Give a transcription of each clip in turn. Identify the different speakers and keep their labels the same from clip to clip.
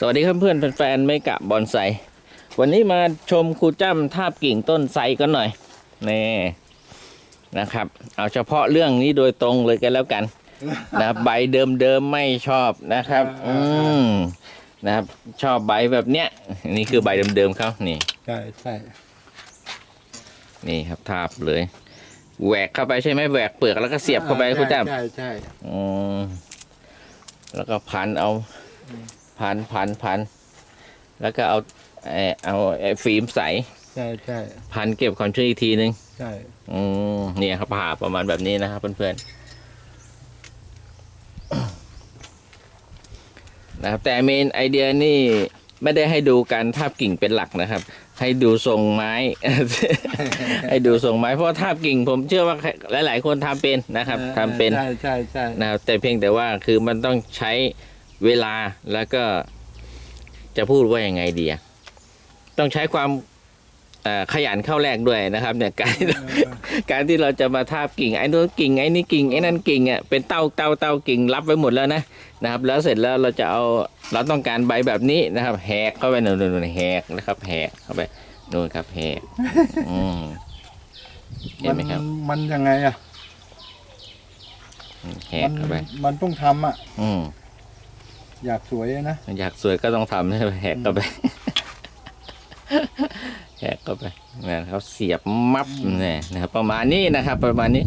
Speaker 1: สวัสดีครับเพื่อนแฟนๆไม่กะบอนไซวันนี้มาชมครูจ้ำทาบกิ่งต้นไทรกันหน่อยนี่นะครับ เอาเฉพาะเรื่องนี้โดยตรงเลยกันแล้วกันนะครับใบเดิมๆไม่ชอบนะครับ อืมนะครับ ชอบใบแบบเนี้ยนี่คือใบเดิมๆเขานี่
Speaker 2: ใช่ใช่
Speaker 1: นี่ครับทาบเลยแหวกเข้าไปใช่ไหมแหวกเปลือกแล้วก็เสียบเข้าไปครูจ้ำ
Speaker 2: ใช่ใช่
Speaker 1: อืมแล้วก็พันเอา พันพันพันแล้วก็เอาเอ่อเอาไอ้ฟิล์มใส
Speaker 2: ใช่ใช่
Speaker 1: พันเก็บความชื้นอีกทีนึง
Speaker 2: ใช่
Speaker 1: อืมเนี่ยครับผ่าประมาณแบบนี้นะครับเพื่อนๆนะครับ แต่เมนไอเดียนี่ไม่ได้ให้ดูการทาบกิ่งเป็นหลักนะครับ ให้ดูทรงไม้ ให้ดูทรงไม้เพราะว่าทาบกิ่ง ผมเชื่อว่าหลาย ๆ คนทำเป็นนะครับทำเป็น
Speaker 2: ใช่ใช่ใช่
Speaker 1: นะครับแต่เพียงแต่ว่าคือมันต้องใช้ เวลาแล้วก็จะพูดว่ายังไงดีอะต้องใช้ความเอ่อขยันเข้าแรกด้วยนะครับ เนี่ยการ การที่เราจะมาทาบกิ่งไอ้นู้นกิ่งไอ้นี่กิ่งไอ้นั่นกิ่งอะเป็นเต้าเต้าเต้ากิ่งรับไว้หมดแล้วนะนะครับ แล้วเสร็จแล้วเราจะเอาเราต้องการใบแบบนี้นะครับ แหกเข้าไปนู่นนู่นนู่นแหกนะครับ แหกเข้าไปนู่นครับแหกอืมเห็นไหมครับ
Speaker 2: มันยังไงอะ
Speaker 1: แห
Speaker 2: มั
Speaker 1: กเข้าไป
Speaker 2: มันต้องทำอะ
Speaker 1: อืม
Speaker 2: อยากสวยอะนะ
Speaker 1: อยากสวยก็ต้องทำให้แหกเข้าไป แหกเข้าไปนะครับเสียบมับเนี่ยนะครับ ประมาณนี้นะครับ ประมาณนี้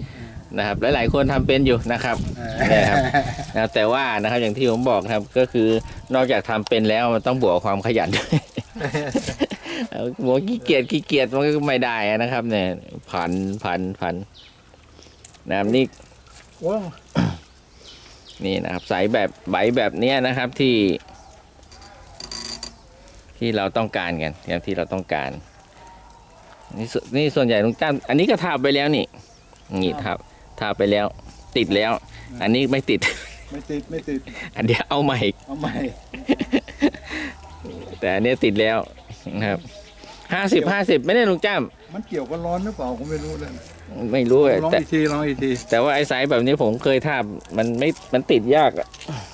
Speaker 1: นะครับ หลาย ๆ คนทำเป็นอยู่นะครับเนี่ยครับนะครับแต่ว่านะครับอย่างที่ผมบอกครับ ก็คือนอกจากทำเป็นแล้วมันต้องบวกความขยันด้วยเอาบอกขี้เกียจขี้เกียจมันก็ไม่ได้นะครับ เนี่ยพันพันพันนะครับนี่
Speaker 2: ว้าว
Speaker 1: นี่นะครับสายแบบใบแบบเนี้ยนะครับที่ ที่เราต้องการกันอย่างที่เราต้องการนี่ส่วนนี่ส่วนใหญ่ลุงจ้ามอันนี้ก็ทาบไปแล้วนี่นี่ทาบทาบไปแล้ว ติดแล้ว อันนี้ไม่ติด
Speaker 2: ไม่ติดไม่ติด
Speaker 1: อันเดียวเอาใหม่
Speaker 2: เอาใหม่
Speaker 1: แต่อันเนี้ยติดแล้วนะครับห้าสิบห้าสิบไม่ได้ลุงจ้าม
Speaker 2: มันเกี่ยวกับร้อนหรือเปล่าผมไม่รู้เลย
Speaker 1: ไม่รู้อะ
Speaker 2: ลอง
Speaker 1: แต่
Speaker 2: อีกทีลองอีกที
Speaker 1: แต่ว่าไอ้สายแบบนี้ผมเคยทาบมันไม่มันติดยากอะ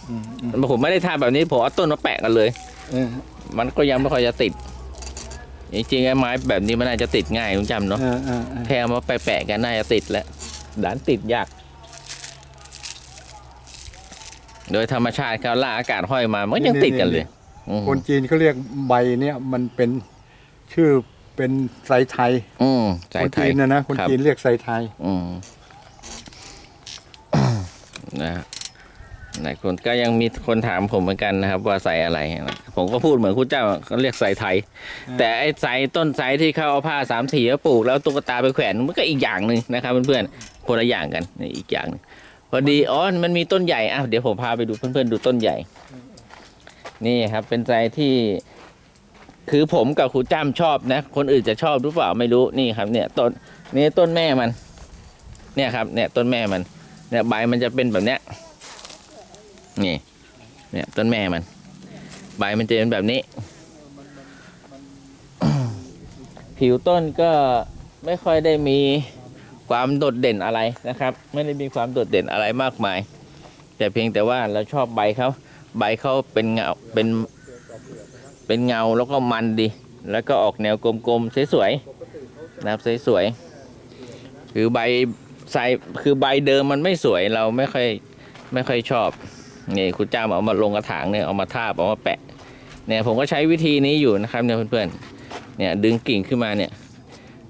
Speaker 2: อืมอืม
Speaker 1: ผมไม่ได้ทาบแบบนี้ผมเอาต้นมาแปะกันเลย
Speaker 2: เออ
Speaker 1: มันก็ยังไม่ค่อยจะติด จริงๆไอ้ไม้แบบนี้มันน่าจะติดง่ายคุณจำเนาะ
Speaker 2: เออเออเออ
Speaker 1: แค่เอามาแปะๆกันน่าจะติดแล้วดันติดยาก โดยธรรมชาติเขาล่าอากาศห้อยมามันก็ยังติดกันเลยอืม
Speaker 2: คนจีนเขาเรียกใบเนี่ยมันเป็นชื่อ เป็นไซไทย
Speaker 1: อืมใจ
Speaker 2: คน
Speaker 1: ไทย
Speaker 2: จีนนะนะคน
Speaker 1: ครับ
Speaker 2: จีนเรียกไซไทย
Speaker 1: อืม นะฮะหลายคนก็ยังมีคนถามผมเหมือนกันนะครับ ว่าใส่อะไรผมก็พูดเหมือนคุณเจ้าเขาเรียกใส่ไทยแต่ไอ้ใส่ต้นไทรที่เขาเอาผ้าสามสีมาปลูกแล้วตุ๊กตาไปแขวนมันก็อีกอย่างหนึ่งนะครับเพื่อนๆคนละอย่างกันนี่อีกอย่างหนึ่งพอดีอ๋อมันมีต้นใหญ่อะเดี๋ยวผมพาไปดูเพื่อนๆดูต้นใหญ่ นี่ครับ เป็นไทรที่ คือผมกับครูจ้ำชอบนะ คนอื่นจะชอบหรือเปล่าไม่รู้นี่ครับ เนี่ยต้นนี่ต้นแม่มัน เนี่ยครับ เนี่ยต้นแม่มัน เนี่ยใบมันจะเป็นแบบเนี้ยนี่ เนี่ยต้นแม่มัน ใบมันจะเป็นแบบนี้ ผิวต้นก็ไม่ค่อยได้มีความโดดเด่นอะไรนะครับ ไม่ได้มีความโดดเด่นอะไรมากมาย แต่เพียงแต่ว่าเราชอบใบเขาใบเขาเป็นเงาเป็น เป็นเงาแล้วก็มันดี แล้วก็ออกแนวกลมๆสวยๆนะครับสวยๆคือใบใสคือใบเดิมมันไม่สวยเราไม่ค่อยไม่ค่อยชอบนี่คุณจ้ามเอามาลงกระถางเนี่ยเอามาทาบเอามาแปะเนี่ยผมก็ใช้วิธีนี้อยู่นะครับเนี่ยเพื่อนๆเนี่ยดึงกิ่งขึ้นมาเนี่ย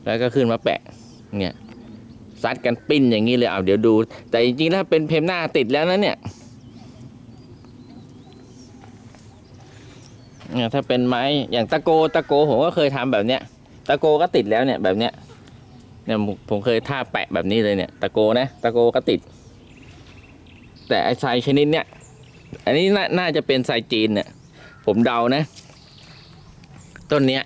Speaker 1: แล้วก็ขึ้นมาแปะเนี่ยซัดกันปิ้นอย่างนี้เลยเอาเดี๋ยวดู แต่จริงๆถ้าเป็นเพมหน้าติดแล้วนะเนี่ย เนี่ยถ้าเป็นไม้อย่างตะโกตะโกผมก็เคยทำแบบเนี้ยตะโกก็ติดแล้วเนี่ยแบบเนี้ยเนี่ยผมผมเคยท่าแปะแบบนี้เลยเนี่ย ตะโกนะตะโกก็ติด แต่ไอ้ทรายชนิดเนี้ยอันนี้นาน่าจะเป็นทรายจีนเนี่ยผมเดานะ ต้นเนี้ย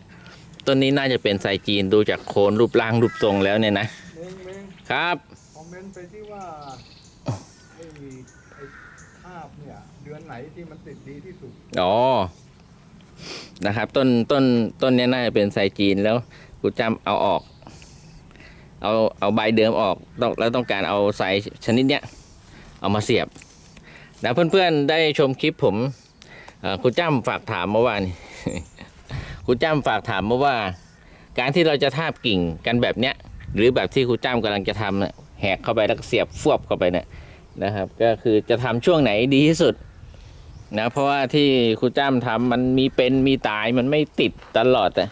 Speaker 1: ต้นนี้น่าจะเป็นทรายจีนดูจากโคนรูปร่างรูปทรงแล้วเนี่ยนะ
Speaker 2: เม้งเม้ง
Speaker 1: ครับ
Speaker 2: คอมเมนต์ไปที่ว่าไอ้ไอ้ภาพเนี่ยเดือนไหนที่มันติดดีที่สุด
Speaker 1: อ๋อ นะครับ ต้นต้นต้นเนี้ยน่าจะเป็นทรายจีนแล้วกูจำเอาออก เอาเอาใบเดิมออกต้องแล้วต้องการเอาทรายชนิดเนี้ยเอามาเสียบนะเพื่อนๆได้ชมคลิปผมคุณจ้ำฝากถามเมื่อวานคุณจ้ำฝากถามมาว่า การที่เราจะทาบกิ่งกันแบบเนี้ยหรือแบบที่คุณจ้ำกำลังจะทำเนี่ยแหกเข้าไปแล้วเสียบฟวบเข้าไปเนี่ยนะครับ ก็คือจะทำช่วงไหนดีที่สุด นะเพราะว่าที่คุณจ้ำทำมันมีเป็นมีตายมันไม่ติดตลอดแต่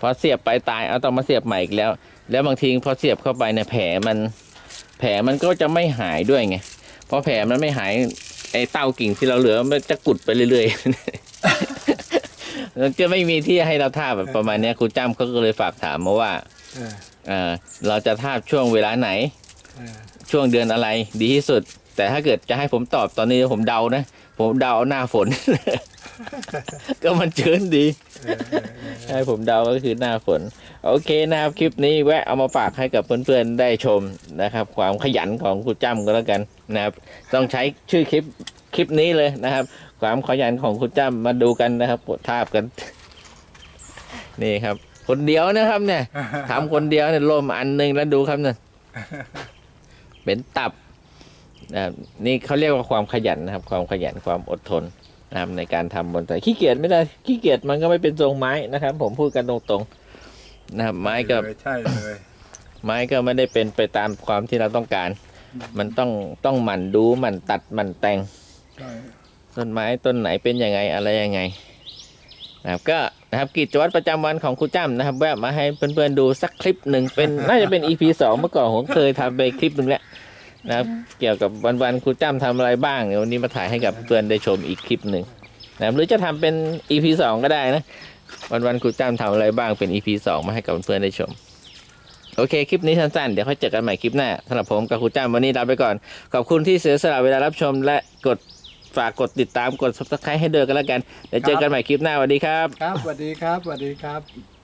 Speaker 1: พอเสียบไปตายเอาต้องมาเสียบใหม่อีกแล้ว แล้วบางทีพอเสียบเข้าไปเนี่ยแผลมัน แผลมันก็จะไม่หายด้วยไงเพราะแผลมันไม่หายไอ้เต้ากิ่งที่เราเหลือมันจะกุดไปเรื่อยๆมันจะไม่มีที่ให้เราทาบแบบประมาณเนี้ยครูจ้ำเขาก็เลยฝากถามมาว่า
Speaker 2: เออ
Speaker 1: เอ่อเราจะทาบช่วงเวลาไหน
Speaker 2: เออ
Speaker 1: ช่วงเดือนอะไรดีที่สุด แต่ถ้าเกิดจะให้ผมตอบตอนนี้ผมเดานะ ผมเดาเอาหน้าฝน ก็มันชื้นดี
Speaker 2: เออเออเออ
Speaker 1: ให้ผมเดาก็คือหน้าฝน โอเคนะครับคลิปนี้แวะเอามาฝากให้กับเพื่อนๆได้ชมนะครับ ความขยันของครูจ้ำก็แล้วกันนะครับ ต้องใช้ชื่อคลิปคลิปนี้เลยนะครับ ความขยันของครูจ้ำมาดูกันนะครับปวดทาบกัน นี่ครับ คนเดียวนะครับเนี่ยทำคนเดียวเนี่ยล่มอันหนึ่งแล้วดูครับเนี่ยเป็นตับ นะครับนี่เขาเรียกว่าความขยันนะครับ ความขยันความอดทนนะครับในการทำบนไตขี้เกียจไม่ได้ขี้เกียจมันก็ไม่เป็นทรงไม้นะครับ ผมพูดกันตรงๆนะครับ ไม้ก็
Speaker 2: เลยใช่เลย
Speaker 1: ไม้ก็ไม่ได้เป็นไปตามความที่เราต้องการ มันต้องต้องหมั่นดูหมั่นตัดหมั่นแต่ง
Speaker 2: ใช่
Speaker 1: ต้นไม้ต้นไหนเป็นยังไงอะไรยังไงนะครับก็นะครับกิจวัตรประจำวันของครูจ้ำนะครับ แวะมาให้เพื่อนๆดูสักคลิปหนึ่งเป็นน่าจะเป็น EP สองเมื่อก่อนผมเคยทำไปคลิปหนึ่งแล้ว นะครับ เกี่ยวกับวันๆครูจ้ำทำอะไรบ้างเดี๋ยววันนี้มาถ่ายให้กับเพื่อนได้ชมอีกคลิปหนึ่งนะครับหรือจะทำเป็น EP สองก็ได้นะ วันๆครูจ้ำทำอะไรบ้างเป็น EP สองมาให้กับเพื่อนๆได้ชม โอเค คลิปนี้สั้นๆ เดี๋ยวค่อยเจอกันใหม่คลิปหน้าสำหรับผมกับครูจ้ำวันนี้ลาไปก่อน ขอบคุณที่เสียสละเวลารับชมและกดฝากกดติดตามกด subscribe ให้ด้วยกันแล้วกันเดี๋ยวเจอกันใหม่คลิปหน้าสวัสดีครับ
Speaker 2: ครับสวัสดีครับสวัสดีครับ